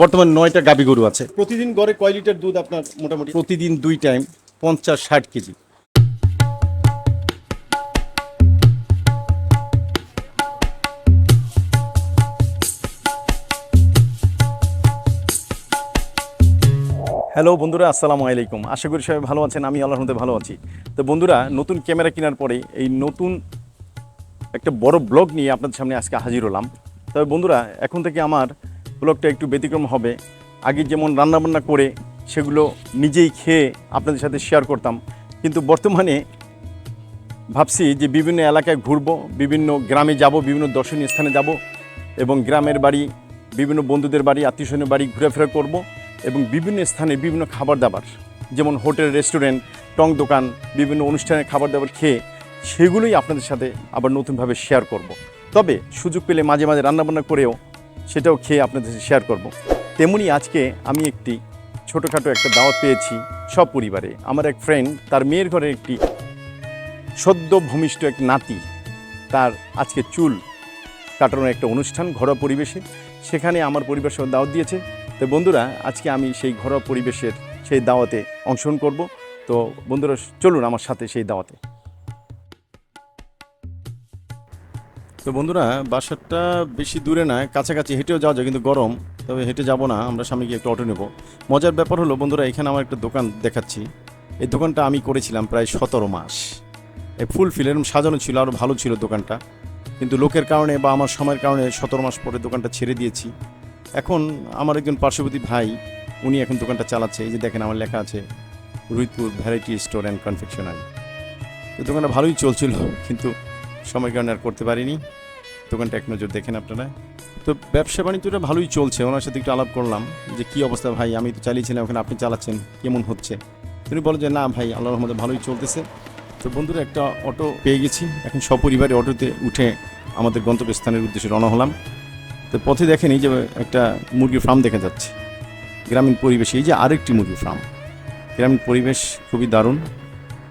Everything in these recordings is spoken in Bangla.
বর্তমানে নয়টা গাবি গরু আছে। প্রতিদিন গড়ে কয় লিটার দুধ আপনার মোটামুটি? প্রতিদিন দুই টাইম পঞ্চাশ ষাট কেজি। হ্যালো বন্ধুরা আসসালামু আলাইকুম। আশা করি সবাই ভালো আছেন আমি আল্লাহর মধ্যে ভালো আছি। তো বন্ধুরা নতুন ক্যামেরা কেনার পরে এই নতুন একটা বড় ব্লগ নিয়ে আপনাদের সামনে আজকে হাজির হলাম। তবে বন্ধুরা এখন থেকে আমার ব্লগটা একটু ব্যতিক্রম হবে আগে যেমন রান্নাবান্না করে, সেগুলো নিজেই খেয়ে আপনাদের সাথে শেয়ার করতাম কিন্তু বর্তমানে ভাবছি যে বিভিন্ন এলাকায় ঘুরবো, বিভিন্ন গ্রামে যাব, বিভিন্ন দর্শনীয় স্থানে যাব এবং গ্রামের বাড়ি, বিভিন্ন বন্ধুদের বাড়ি, আত্মীয়স্বজনের বাড়ি ঘোরাফেরা করব এবং বিভিন্ন স্থানে বিভিন্ন খাবার দাবার, যেমন হোটেল, রেস্টুরেন্ট, টং দোকান, বিভিন্ন অনুষ্ঠানের খাবার দাবার খেয়ে সেগুলোই আপনাদের সাথে আবার নতুনভাবে শেয়ার করব। তবে সুযোগ পেলে মাঝে মাঝে রান্নাবান্না করেও সেটাও খেয়ে আপনাদের সাথে শেয়ার করব। তেমনি আজকে আমি একটি ছোটোখাটো একটা দাওয়াত পেয়েছি সব পরিবারে আমার এক ফ্রেন্ড তার মেয়ের ঘরে একটি সদ্য ভূমিষ্ঠ এক নাতি, তার আজকে চুল কাটানোর একটা অনুষ্ঠান ঘরোয়া পরিবেশে। সেখানে আমার পরিবার সহ দাওয়াত দিয়েছে। তো বন্ধুরা, আজকে আমি সেই ঘরোয়া পরিবেশের সেই দাওয়াতে অংশগ্রহণ করব। তো বন্ধুরা, চলুন আমার সাথে সেই দাওয়াতে। তো বন্ধুরা বাসাটা বেশি দূরে না, কাছাকাছি হেঁটেও যাওয়া যায়, কিন্তু গরম, তবে হেঁটে যাব না, আমরা গিয়ে একটা অটো নেব। মজার ব্যাপার হলো, বন্ধুরা, এখানে আমার একটা দোকান দেখাচ্ছি। এই দোকানটা আমি করেছিলাম প্রায় সতেরো মাস। এই ফুল ফিল এরকম সাজানো ছিল আরও ভালো ছিল দোকানটা। কিন্তু লোকের কারণে বা আমার সময়ের কারণে সতেরো মাস পরে দোকানটা ছেড়ে দিয়েছি। এখন আমার একজন পার্শ্ববর্তী ভাই, উনি এখন দোকানটা চালাচ্ছে। এই যে দেখেন, আমার লেখা আছে Ruitpur variety store and confectionery. তো দোকানটা ভালোই চলছিল, কিন্তু সময়ের কারণে আর করতে পারিনি। দোকানটা এক নজর দেখেন আপনারা। তো ব্যবসা বাণিজ্যটা ভালোই চলছে, ওনার সাথে একটু আলাপ করলাম যে কী অবস্থা ভাই, আমি তো চালিয়েছিলাম ওখানে আপনি চালাচ্ছেন, কেমন হচ্ছে? তিনি বলেন যে না ভাই, আল্লাহর রহমতে ভালোই চলতেছে। তো বন্ধুরা, একটা অটো পেয়ে গেছি। এখন সপরিবারে অটোতে উঠে আমাদের গন্তব্যস্থানের উদ্দেশ্যে রওনা হলাম। তো পথে দেখেন এই যে একটা মুরগির ফার্ম দেখা যাচ্ছে। গ্রামীণ পরিবেশে, এই যে আরেকটি মুরগির ফার্ম গ্রামীণ পরিবেশ খুবই দারুণ।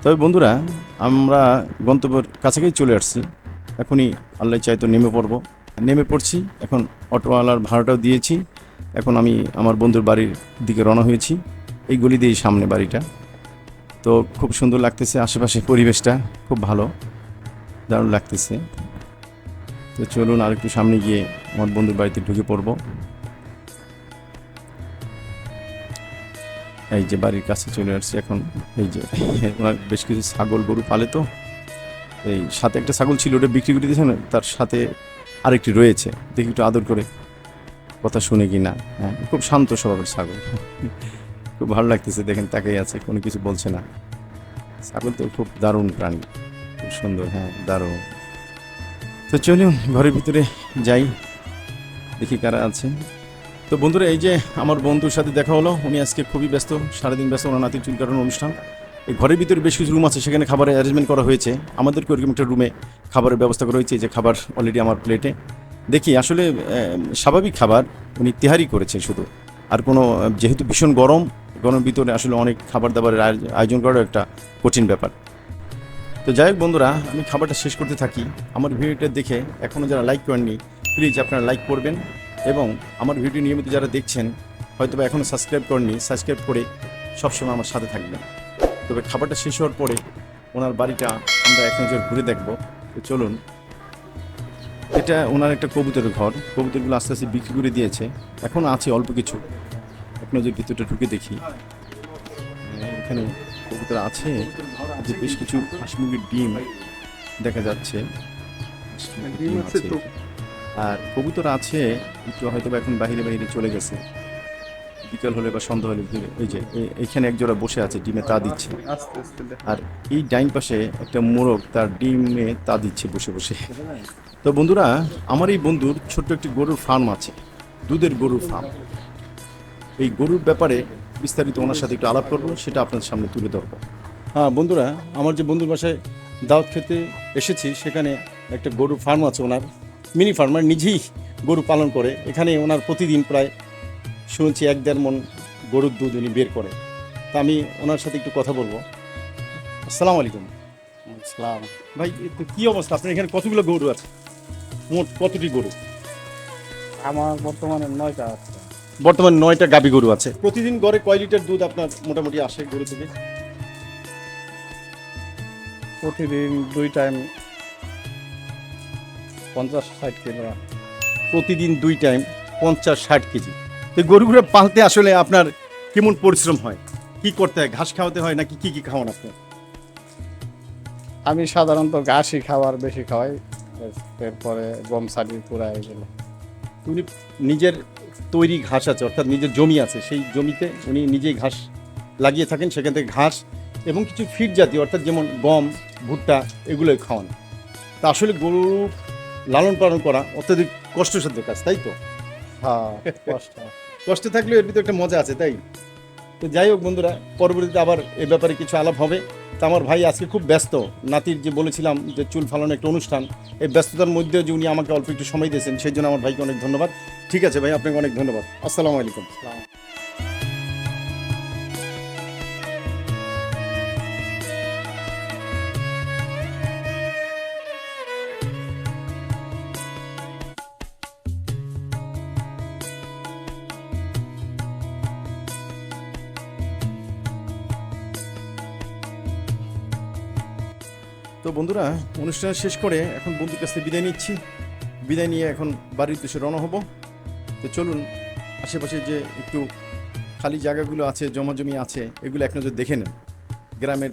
তবে বন্ধুরা, আমরা গন্তব্যের কাছাকাছি চলে আসছি। এখনই আল্লাহ চাইতো নেমে পড়ব। নেমে পড়ছি, এখন অটোওয়ালার ভাড়াটাও দিয়েছি। এখন আমি আমার বন্ধুর বাড়ির দিকে রওনা হয়েছি। এই গলি দিয়েই সামনে বাড়িটা। তো খুব সুন্দর লাগতেছে আশেপাশে পরিবেশটা, খুব ভালো। দারুণ লাগতেছে। তো চলুন আর একটু সামনে গিয়ে আমার বন্ধুর বাড়িতে ঢুকে পড়ব। এই যে বাড়ির কাছে চলে আসছি এখন। এই যে বেশ কিছু ছাগল গরু পালে তো। এই সাথে একটা ছাগল ছিল, ওটা বিক্রি করে দিয়েছে না? তার সাথে আরেকটি রয়েছে। দেখি একটু আদর করে কথা শুনে কি না হ্যাঁ খুব শান্ত স্বভাবের ছাগল। খুব ভালো লাগতেছে, দেখেন তাকেই আছে, কোনো কিছু বলছে না। ছাগল তো খুব দারুণ প্রাণী। খুব সুন্দর হ্যাঁ দারুণ। তো চলুন, ঘরের ভিতরে যাই। দেখি কারা আছে তো বন্ধুরা, এই যে আমার বন্ধুর সাথে দেখা হলো, উনি আজকে খুবই ব্যস্ত, সারাদিন ব্যস্ত, ওনার নাতির চুল কাটানোর অনুষ্ঠান। এই ঘরের ভিতরে বেশ কিছু রুম আছে, সেখানে খাবারের অ্যারেঞ্জমেন্ট করা হয়েছে। আমাদেরকে ওরকম একটা রুমে খাবারের ব্যবস্থা করা হয়েছে যে খাবার অলরেডি আমার প্লেটে দেখি, আসলে স্বাভাবিক খাবার উনি তেহারি করেছে শুধু। আর কোনো, যেহেতু ভীষণ গরম, গরমের ভিতরে আসলে অনেক খাবার দাবারের আয়োজ- আয়োজন করাও একটা কঠিন ব্যাপার। তো যাই হোক বন্ধুরা, আমি খাবারটা শেষ করতে থাকি। আমার ভিডিওটা দেখে এখনও যারা লাইক করেননি প্লিজ আপনারা লাইক করবেন। এবং আমার ভিডিও নিয়মিত যারা দেখছেন হয়তো বা এখনও সাবস্ক্রাইব করেননি সাবস্ক্রাইব করে সবসময় আমার সাথে থাকবেন। তবে খাবারটা শেষ হওয়ার পরে ওনার বাড়িটা আমরা এক নজর ঘুরে দেখব। তো চলুন এটা ওনার একটা কবুতরের ঘর। কবুতরগুলো আস্তে আস্তে বিক্রি করে দিয়েছে। এখন আছে অল্প কিছু। এক নজর ভিতরটা ঢুকে দেখি। এখানে কবুতর আছে যে বেশ কিছু হাঁস মুরগির ডিম দেখা যাচ্ছে। ডিম আছে আর কবুতর আছে একটু হয়তো বা এখন বাইরে বাইরে চলে গেছে। বিকেল হলে বা সন্ধ্যা হলে এই যে এ- এইখানে এক জোড়া বসে আছে ডিমে তা দিচ্ছে। আর এই ডাইন পাশে একটা মোরগ তার ডিমে তা দিচ্ছে বসে বসে। তো বন্ধুরা আমার এই বন্ধুর ছোট্ট একটি গরুর ফার্ম আছে দুধের গরুর ফার্ম। এই গরুর ব্যাপারে বিস্তারিত ওনার সাথে একটু আলাপ করব সেটা আপনার সামনে তুলে ধরবো। হ্যাঁ বন্ধুরা আমার যে বন্ধুর বাসায় দাওয়াত খেতে এসেছি সেখানে একটা গরুর ফার্ম আছে ওনার। মিনি ফার্মার নিজেই গরু পালন করে। এখানে ওনার প্রতিদিন প্রায় শুনছি এক দেড় মন গরুর দুধ উনি বের করে। তা আমি ওনার সাথে একটু কথা বলব। আসসালামু আলাইকুম। ইসলাম ভাই তো কি অবস্থা? আপনার এখানে কতগুলো গরু আছে? মোট কতটি গরু? আমার বর্তমানে নয়টা আছে। বর্তমানে নয়টা গাবি গরু আছে। প্রতিদিন গড়ে কয় লিটার দুধ আপনার মোটামুটি আসে গরু থেকে? প্রতিদিন দুই টাইম পঞ্চাশ ষাট কিলো। প্রতিদিন দুই টাইম পঞ্চাশ ষাট কেজি। তো গরুগুলো পালতে আসলে আপনার কেমন পরিশ্রম হয়? কি করতে হয়? ঘাস খাওয়াতে হয় নাকি কি কি খাওয়ান আপনি? আমি সাধারণত ঘাসই খাবার বেশি খাওয়াই এরপরে গম সারি পুরা এগুলো। উনি নিজের তৈরি ঘাস আছে অর্থাৎ নিজের জমি আছে সেই জমিতে উনি নিজেই ঘাস লাগিয়ে থাকেন সেখান থেকে ঘাস এবং কিছু ফিড জাতীয় অর্থাৎ যেমন গম ভুট্টা এগুলোই খাওয়ান। তা আসলে গরু লালন পালন করা অত্যাধিক কষ্টসাধ্য কাজ তাই তো? হ্যাঁ কষ্ট। কষ্ট থাকলেও এর ভিতরে একটা মজা আছে তাই? তো যাই হোক বন্ধুরা পরবর্তীতে আবার এ ব্যাপারে কিছু আলাপ হবে। তা আমার ভাই আজকে খুব ব্যস্ত। নাতির যে বলেছিলাম যে চুল ফালানো একটা অনুষ্ঠান এই ব্যস্ততার মধ্যে যে উনি আমাকে অল্প একটু সময় দিয়েছেন সেই জন্য আমার ভাইকে অনেক ধন্যবাদ। ঠিক আছে ভাই আপনাকে অনেক ধন্যবাদ। আসসালামু আলাইকুম। তো বন্ধুরা, অনুষ্ঠান শেষ করে এখন বন্ধুর কাছ থেকে বিদায় নিচ্ছি। বিদায় নিয়ে এখন বাড়ির উদ্দেশ্যে রওনা হব। তো চলুন, আশেপাশে যে একটু খালি জায়গাগুলো আছে জমা জমি আছে, এগুলো এক নজর দেখে নেন। গ্রামের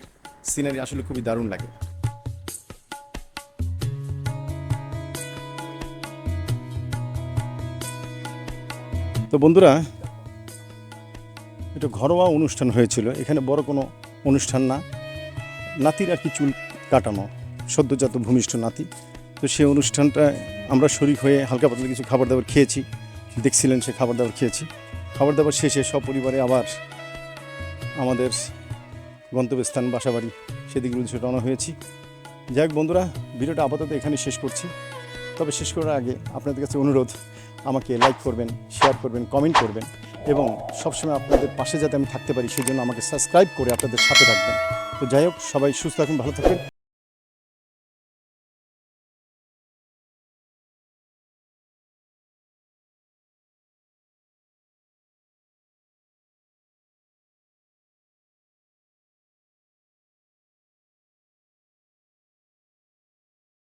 সিনারি আসলে খুবই দারুণ লাগে। তো বন্ধুরা এটা ঘরোয়া অনুষ্ঠান হয়েছিল। এখানে বড় কোনো অনুষ্ঠান না। নাতির আর কি চুল কাটানো। সদ্যজাত ভূমিষ্ঠ নাতি। তো সেই অনুষ্ঠানটায় আমরা শরিক হয়ে হালকা পাতলা কিছু খাবার দাবার খেয়েছি। দেখছিলেন সে খাবার দাবার খেয়েছি। খাবার দাবার শেষে সপরিবারে আবার আমাদের গন্তব্যস্থান বাসাবাড়ি, সেদিকে উদ্দেশ্যে রওনা হয়েছি। যাই হোক বন্ধুরা, ভিডিওটা আপাতত এখানে শেষ করছি। তবে শেষ করার আগে আপনাদের কাছে অনুরোধ, আমাকে লাইক করবেন শেয়ার করবেন কমেন্ট করবেন এবং সবসময় আপনাদের পাশে যাতে আমি থাকতে পারি সেই জন্য আমাকে সাবস্ক্রাইব করে আপনাদের সাথে রাখবেন। তো যাই হোক, সবাই সুস্থ থাকুন, ভালো থাকবেন